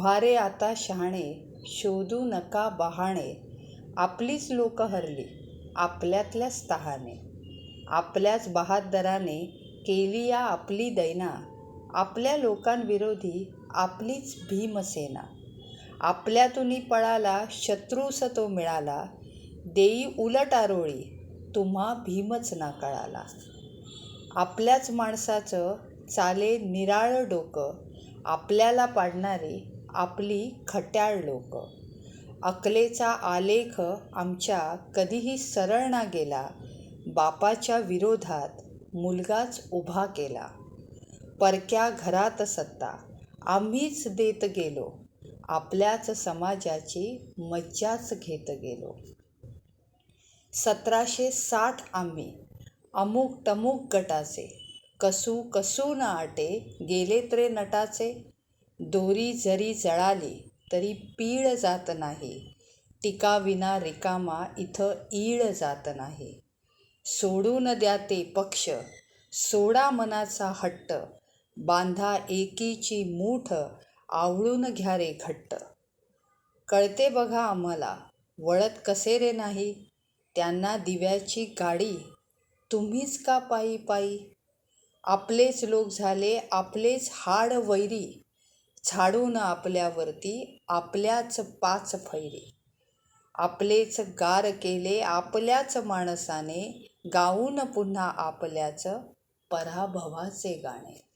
उभारे आता शहाणे शोधू नका बहाणे. आपलीच लोक हरली आपल्यातल्याच तहाने. आपल्याच बहादराने केली या आपली दैना. आपल्या लोकांविरोधी आपलीच भीमसेना. आपल्यातून पळाला शत्रूस तो मिळाला. देई उलट आरोळी तुम्हा भीमच ना कळाला आपल्याच माणसाचं चाले निराळं डोकं. आपल्याला पाडणारी आपली खट्याळ लोक. अकलेचा आलेख आमच्या कधीही सरळ ना गेला. बापाच्या विरोधात मुलगाच उभा केला. परक्या घरात सत्ता. आम्हीच देत गेलो. आपल्याच समाजाची मज्जाच घेत गेलो. सतराशे साठ आम्ही अमुक टमुक गटाचे. कसू कसू न आटे गेले त्रे नटाचे. दोरी जरी जळाली तरी पीळ जात नाही. टिकाविना रिकामा इथं ईळ जात नाही. सोडून द्या ते पक्ष. सोडा मनाचा हट्ट. बांधा एकीची मूठ. आवळून घ्या रे घट्ट. कळते बघा आम्हाला. वळत कसे रे नाही? त्यांना दिव्याची गाडी. तुम्हीच का पायी पायी? आपलेच लोक झाले आपलेच हाड वैरी. झाडून आपल्यावरती आपल्याच पाच फैरे. आपलेच गार केले आपल्याच माणसाने गाऊन पुन्हा आपल्याच पराभवाचे गाणे.